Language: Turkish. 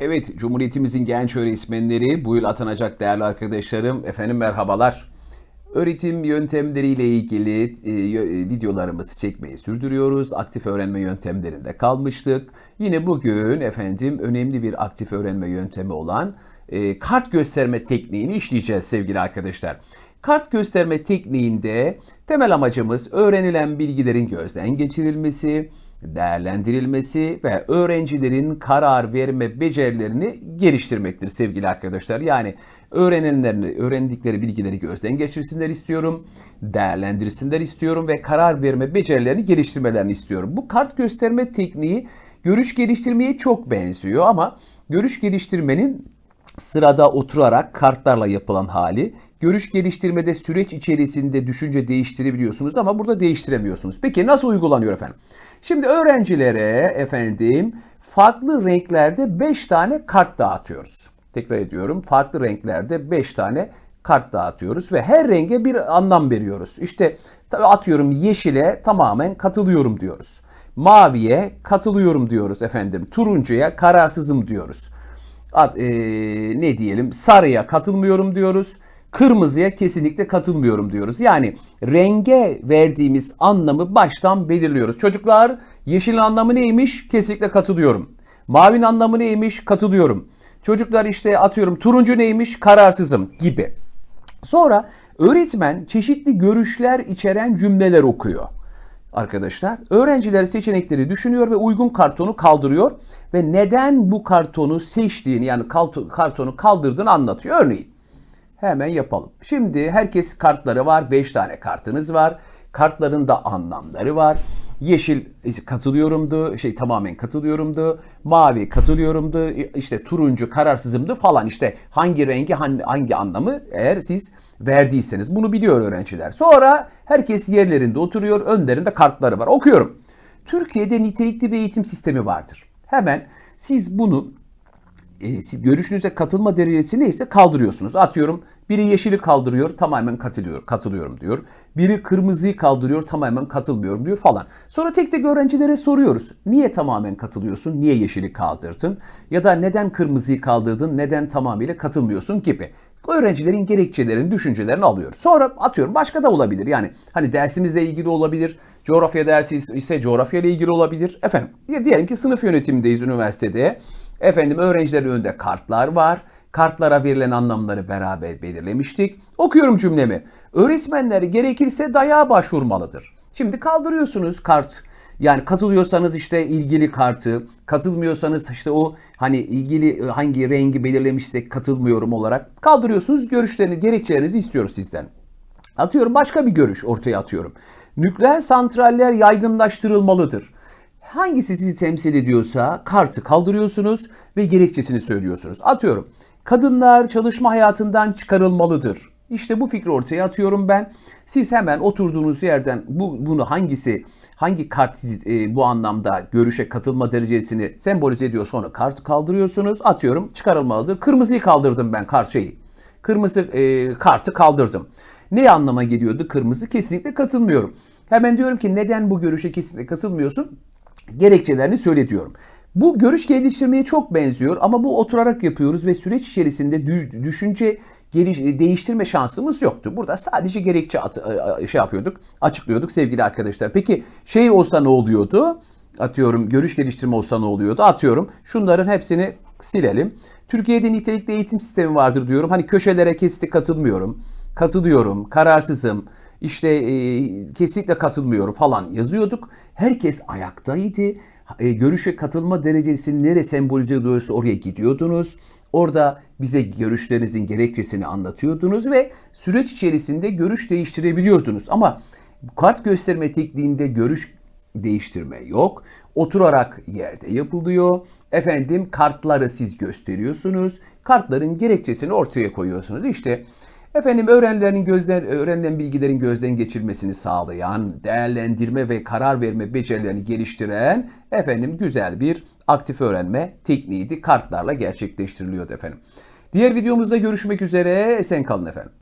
Evet, Cumhuriyetimizin genç öğretmenleri, bu yıl atanacak değerli arkadaşlarım, efendim merhabalar. Öğretim yöntemleriyle ilgili e, yö- videolarımızı çekmeyi sürdürüyoruz. Aktif öğrenme yöntemlerinde kalmıştık. Yine bugün efendim önemli bir aktif öğrenme yöntemi olan e, kart gösterme tekniğini işleyeceğiz sevgili arkadaşlar. Kart gösterme tekniğinde temel amacımız öğrenilen bilgilerin gözden geçirilmesi, değerlendirilmesi ve öğrencilerin karar verme becerilerini geliştirmektir sevgili arkadaşlar. Yani öğrenenlerini, öğrendikleri bilgileri gözden geçirsinler istiyorum, değerlendirsinler istiyorum ve karar verme becerilerini geliştirmelerini istiyorum. Bu kart gösterme tekniği görüş geliştirmeye çok benziyor ama görüş geliştirmenin sırada oturarak kartlarla yapılan hali. Görüş geliştirmede süreç içerisinde düşünce değiştirebiliyorsunuz ama burada değiştiremiyorsunuz. Peki nasıl uygulanıyor efendim? Şimdi öğrencilere efendim farklı renklerde 5 tane kart dağıtıyoruz. Tekrar ediyorum. Farklı renklerde 5 tane kart dağıtıyoruz ve her renge bir anlam veriyoruz. İşte atıyorum yeşile tamamen katılıyorum diyoruz. Maviye katılıyorum diyoruz efendim. Turuncuya kararsızım diyoruz. Ad- eee, ne diyelim sarıya katılmıyorum diyoruz. Kırmızıya kesinlikle katılmıyorum diyoruz. Yani renge verdiğimiz anlamı baştan belirliyoruz. Çocuklar yeşilin anlamı neymiş? Kesinlikle katılıyorum. Mavinin anlamı neymiş? Katılıyorum. Çocuklar işte atıyorum turuncu neymiş? Kararsızım gibi. Sonra öğretmen çeşitli görüşler içeren cümleler okuyor. Arkadaşlar öğrenciler seçenekleri düşünüyor ve uygun kartonu kaldırıyor ve neden bu kartonu seçtiğini yani kartonu kaldırdığını anlatıyor. Örneğin hemen yapalım. Şimdi herkes kartları var. 5 tane kartınız var. Kartların da anlamları var. Yeşil katılıyorumdu, şey tamamen katılıyorumdu. Mavi katılıyorumdu. işte turuncu kararsızımdı falan. İşte hangi rengi hangi, hangi anlamı eğer siz verdiyseniz bunu biliyor öğrenciler. Sonra herkes yerlerinde oturuyor. Önlerinde kartları var. Okuyorum. Türkiye'de nitelikli bir eğitim sistemi vardır. Hemen siz bunu e, görüşünüze katılma derecesi neyse kaldırıyorsunuz. Atıyorum biri yeşili kaldırıyor tamamen katılıyor, katılıyorum diyor. Biri kırmızıyı kaldırıyor tamamen katılmıyorum diyor falan. Sonra tek tek öğrencilere soruyoruz. Niye tamamen katılıyorsun? Niye yeşili kaldırdın? Ya da neden kırmızıyı kaldırdın? Neden tamamıyla katılmıyorsun gibi. Öğrencilerin gerekçelerini, düşüncelerini alıyoruz. Sonra atıyorum başka da olabilir. Yani hani dersimizle ilgili olabilir. Coğrafya dersi ise coğrafya ile ilgili olabilir. Efendim diyelim ki sınıf yönetimindeyiz üniversitede. Efendim öğrencilerin önünde kartlar var. Kartlara verilen anlamları beraber belirlemiştik. Okuyorum cümlemi. Öğretmenler gerekirse dayağa başvurmalıdır. Şimdi kaldırıyorsunuz kart. Yani katılıyorsanız işte ilgili kartı, katılmıyorsanız işte o hani ilgili hangi rengi belirlemişsek katılmıyorum olarak kaldırıyorsunuz. Görüşlerini, gerekçelerinizi istiyoruz sizden. Atıyorum başka bir görüş ortaya atıyorum. Nükleer santraller yaygınlaştırılmalıdır. Hangisi sizi temsil ediyorsa kartı kaldırıyorsunuz ve gerekçesini söylüyorsunuz. Atıyorum. Kadınlar çalışma hayatından çıkarılmalıdır. İşte bu fikri ortaya atıyorum ben. Siz hemen oturduğunuz yerden bu bunu hangisi hangi kart e, bu anlamda görüşe katılma derecesini sembolize ediyor sonra kartı kaldırıyorsunuz. Atıyorum çıkarılmalıdır. Kırmızıyı kaldırdım ben kart şeyi. Kırmızı e, kartı kaldırdım. Ne anlama geliyordu kırmızı? Kesinlikle katılmıyorum. Hemen diyorum ki neden bu görüşe kesinlikle katılmıyorsun? Gerekçelerini söyle diyorum. Bu görüş geliştirmeye çok benziyor ama bu oturarak yapıyoruz ve süreç içerisinde dü- düşünce geliş- değiştirme şansımız yoktu. Burada sadece gerekçe at- şey yapıyorduk, açıklıyorduk sevgili arkadaşlar. Peki şey olsa ne oluyordu? Atıyorum görüş geliştirme olsa ne oluyordu? Atıyorum şunların hepsini silelim. Türkiye'de nitelikli eğitim sistemi vardır diyorum. Hani köşelere kesinlikle katılmıyorum. Katılıyorum, kararsızım, işte e, kesinlikle katılmıyorum falan yazıyorduk. Herkes ayaktaydı. E, görüşe katılma derecesini nereye sembolize ediyorsa oraya gidiyordunuz. Orada bize görüşlerinizin gerekçesini anlatıyordunuz ve süreç içerisinde görüş değiştirebiliyordunuz. Ama kart gösterme tekniğinde görüş değiştirme yok. Oturarak yerde yapılıyor. Efendim kartları siz gösteriyorsunuz. Kartların gerekçesini ortaya koyuyorsunuz. İşte efendim öğrenilerin gözden öğrenilen bilgilerin gözden geçirmesini sağlayan, değerlendirme ve karar verme becerilerini geliştiren efendim güzel bir aktif öğrenme tekniğiydi. Kartlarla gerçekleştiriliyordu efendim. Diğer videomuzda görüşmek üzere. Esen kalın efendim.